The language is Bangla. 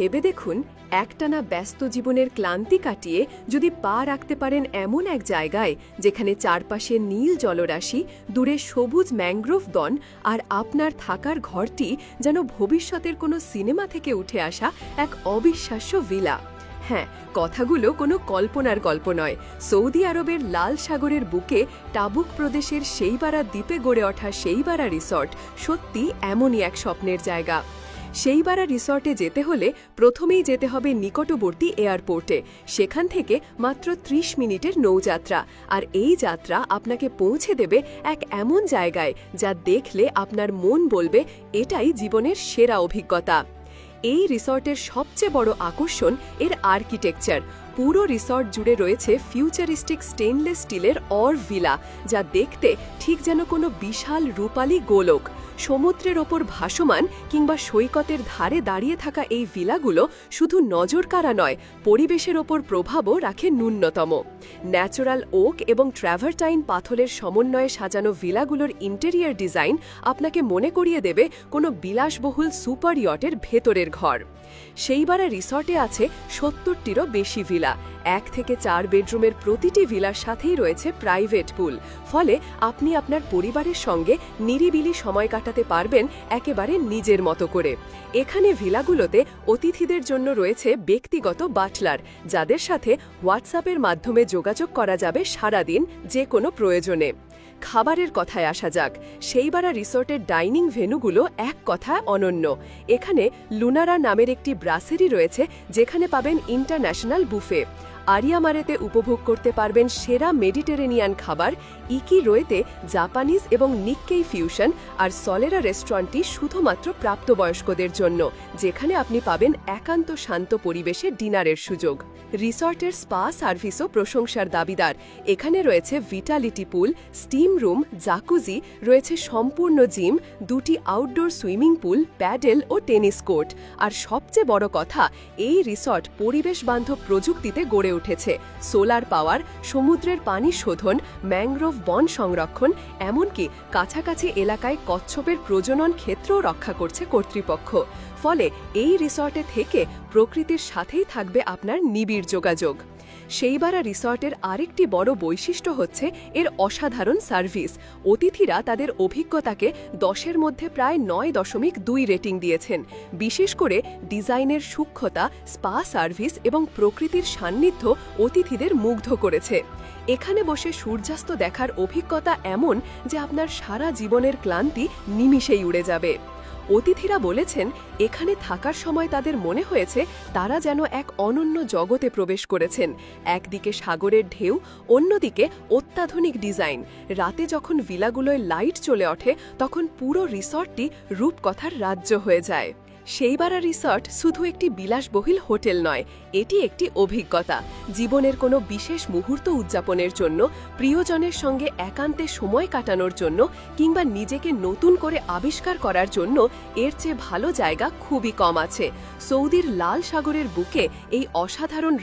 ভেবে দেখুন, একটানা ব্যস্ত জীবনের ক্লান্তি কাটিয়ে যদি পা রাখতে পারেন এমন এক জায়গায় যেখানে চারপাশে নীল জলরাশি, দূরে সবুজ ম্যাংগ্রোভ বন আর আপনার থাকার ঘরটি যেন ভবিষ্যতের কোনো সিনেমা থেকে উঠে আসা এক অবিশ্বাস্য ভিলা। হ্যাঁ কথাগুলো কোনো কল্পনার গল্প নয়। সৌদি আরবের লাল সাগরের বুকে টাবুক প্রদেশের সেইবারা দ্বীপে গড়ে ওঠা সেইবারা রিসর্ট সত্যি এমনই এক স্বপ্নের জায়গা। সেইবারা রিসর্টে যেতে হলে প্রথমেই যেতে হবে নিকটবর্তী এয়ারপোর্টে। সেখান থেকে মাত্র ৩০ মিনিটের নৌযাত্রা। আর এই যাত্রা আপনাকে পৌঁছে দেবে এক এমন জায়গায় যা দেখলে আপনার মন বলবে, এটাই জীবনের সেরা অভিজ্ঞতা। এই রিসর্টের সবচেয়ে বড় আকর্ষণ এর আর্কিটেকচার। পুরো রিসর্ট জুড়ে রয়েছে ফিউচারিস্টিক স্টেনলেস স্টিলের অর ভিলা যা দেখতে ঠিক যেন কোনো বিশাল রূপালী গোলক। সমুদ্রের ওপর ভাসমান কিংবা সৈকতের ধারে দাঁড়িয়ে থাকা এই ভিলাগুলো শুধু নজর কাড়া নয়, পরিবেশের ওপর প্রভাবও রাখে ন্যূনতম। ন্যাচারাল ওক এবং ট্র্যাভারটাইন পাথরের সমন্বয়ে সাজানো ভিলাগুলোর ইন্টেরিয়ার ডিজাইন আপনাকে মনে করিয়ে দেবে কোনো বিলাসবহুল সুপার ইয়টের ভেতরের ঘর। সেইবারে রিসর্টে আছে সত্তরটিরও বেশি ভিলা Ávila. এক থেকে চার বেডরুমের প্রতিটি ভিলার সাথেই রয়েছে প্রাইভেট পুল। ফলে আপনি আপনার পরিবারের সঙ্গে নিরিবিলি সময় কাটাতে পারবেন একেবারে নিজের মতো করে। এখানে ভিলাগুলোতে অতিথিদের জন্য রয়েছে ব্যক্তিগত বাটলার, যাদের সাথে হোয়াটসঅ্যাপের মাধ্যমে যোগাযোগ করা যাবে সারাদিন যে কোনো প্রয়োজনে। খাবারের কথায় আসা যাক সেইবারা রিসোর্টের ডাইনিং ভেনুগুলো এক কথায় অনন্য। এখানে লুনারা নামের একটি ব্রাসেরি রয়েছে, যেখানে পাবেন ইন্টারন্যাশনাল বুফে। আরিয়ামারেতে উপভোগ করতে পারবেন সেরা মেডিটেরেনিয়ান খাবার, ইকি রয়েতে জাপানিজ এবং নিক্কেই ফিউশন আর সলেরা রেস্টুরেন্টটি শুধুমাত্র প্রাপ্তবয়স্কদের জন্য, যেখানে আপনি পাবেন একান্ত শান্ত পরিবেশে ডিনারের সুযোগ। রিসর্টের স্পা সার্ভিসও প্রশংসার দাবিদার। এখানে রয়েছে vitality pool, steam room, Jacuzzi, রয়েছে সম্পূর্ণ জিম, দুটি আউটডোর সুইমিং পুল, প্যাডেল ও টেনিস কোর্ট। আর সবচেয়ে বড় কথা, এই রিসর্ট পরিবেশ বান্ধব প্রযুক্তিতে গড়ে উঠেছে। সোলার পাওয়ার, সমুদ্রের পানি শোধন ম্যাংগ্রোভ বন সংরক্ষণ, এমনকি কাছাকাছি এলাকায় কচ্ছপের প্রজনন ক্ষেত্রও রক্ষা করছে কর্তৃপক্ষ। ফলে এই রিসর্টে থেকে প্রকৃতির সাথেই থাকবে আপনার নিবিড় যোগাযোগ। সেইবারা রিসর্টের আরেকটি বড় বৈশিষ্ট্য হচ্ছে এর অসাধারণ সার্ভিস। অতিথিরা তাদের অভিজ্ঞতাকে দশের মধ্যে প্রায় নয় দশমিক দুই রেটিং দিয়েছেন। বিশেষ করে ডিজাইনের সূক্ষ্মতা, স্পা সার্ভিস এবং প্রকৃতির সান্নিধ্য অতিথিদের মুগ্ধ করেছে। এখানে বসে সূর্যাস্ত দেখার অভিজ্ঞতা এমন যে আপনার সারা জীবনের ক্লান্তি নিমিষেই উড়ে যাবে। অতিথিরা বলেছেন, এখানে থাকার সময় তাদের মনে হয়েছে তারা যেন এক অনন্য জগতে প্রবেশ করেছেন। একদিকে সাগরের ঢেউ, অন্যদিকে অত্যাধুনিক ডিজাইন। রাতে যখন ভিলাগুলোয় লাইট চলে ওঠে, তখন পুরো রিসর্টটি রূপকথার রাজ্য হয়ে যায়। সেইবারা রিসর্ট শুধু একটি বিলাসবহুল হোটেল নয়, এটি একটি অভিজ্ঞতা। জীবনের কোনো বিশেষ মুহূর্ত উদযাপনের জন্য, প্রিয়জনের সঙ্গে একান্তে সময় কাটানোর জন্য, কিংবা নিজেকে নতুন করে আবিষ্কার করার জন্য, এর চেয়ে ভালো জায়গা খুবই কম আছে। সৌদির লাল সাগরের বুকে এই অসাধারণ